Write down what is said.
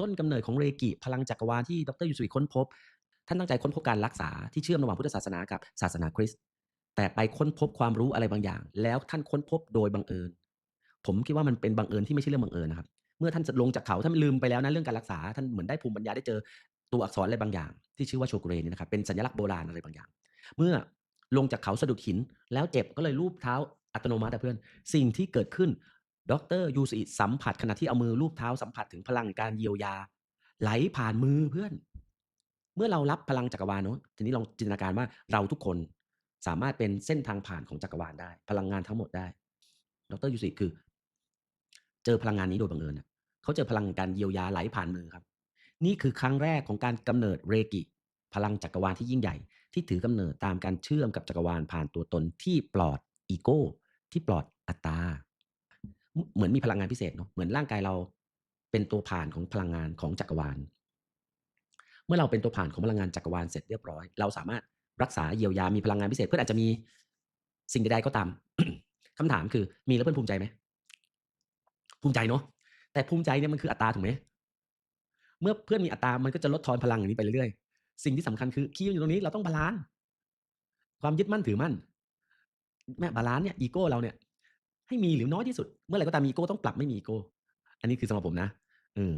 ต้นกำเนิดของเรกิพลังจักรวาลที่ดรยูสุอิค้นพบ ท่านตั้งใจค้นพบการรักษาที่เชื่อมระหว่างพุทธศาสนากับศาสนาคริสต์แต่ไปค้นพบความรู้อะไรบางอย่าง แล้วท่านค้นพบโดยบังเอิญ ผมคิดว่ามันเป็นบังเอิญที่ไม่ใช่เรื่องบังเอิญนะครับเมื่อท่านลงจากเขาท่านลืมไปแล้วนะเรื่องการรักษาท่านเหมือนได้ภูมิปัญญาได้เจอตัวอักษรอะไรบางอย่าง ที่ชื่อว่าโชกุเรนี่นะครับเป็นสัญลักษณ์โบราณอะไรบางอย่าง เมื่อลงจากเขาสะดุดหินแล้วเจ็บก็เลยลูบเท้าอัตโนมัติเพื่อน สิ่งที่เกิดขึ้น ดรยูสุอิสัมผัสขณะที่เอามือลูบเท้าสัมผัสถึงพลังการเยียวยา ไหลผ่านมือเพื่อน เมื่อเรารับพลังจักรวาลเนาะทีนี้ลองจินตนาการว่าเราทุกคนสามารถเป็นเส้นทางผ่านของจักรวาลได้ พลังงานทั้งหมดได้ ดรยูสุอิคือ เจอพลังงานนี้โดยบังเอิญเขาเจอพลังการเยียวยาไหลผ่านมือครับ นี่คือครั้งแรกของการกำเนิดเรกิพลังจักรวาลที่ยิ่งใหญ่ ที่ถือกำเนิดตามการเชื่อมกับจักรวาลผ่านตัวตนที่ปลอดอีโก้ ที่ปลอดอัตตา เหมือนมีพลังงานพิเศษเนาะเหมือนร่างกายเราเป็นตัวผ่านของพลังงานของจักรวาล เมื่อเราเป็นตัวผ่านของพลังงานจักรวาลเสร็จเรียบร้อย เราสามารถรักษาเยียวยามีพลังงานพิเศษ เพื่อนอาจจะมีสิ่งใดๆก็ตามคำถามคือมีแล้วเพื่อนภูมิใจไหมภูมิใจเนาะแต่ภูมิใจเนี่ยมันคืออัตตาถูกไหมเมื่อเพื่อนมีอัตรามันก็จะลดทอนพลังอย่างนี้ไปเรื่อยๆสิ่งที่สำคัญคือคีย์อยู่ตรงนี้เราต้องบาลานซ์ความยึดมั่นถือมั่นแม่บาลานซ์เนี่ยอีโก้เราเนี่ย ให้มีหรือน้อยที่สุด เมื่อไหร่ก็ตามมีโก้ต้องปรับไม่มีโก้ อันนี้คือสำหรับผมนะเออ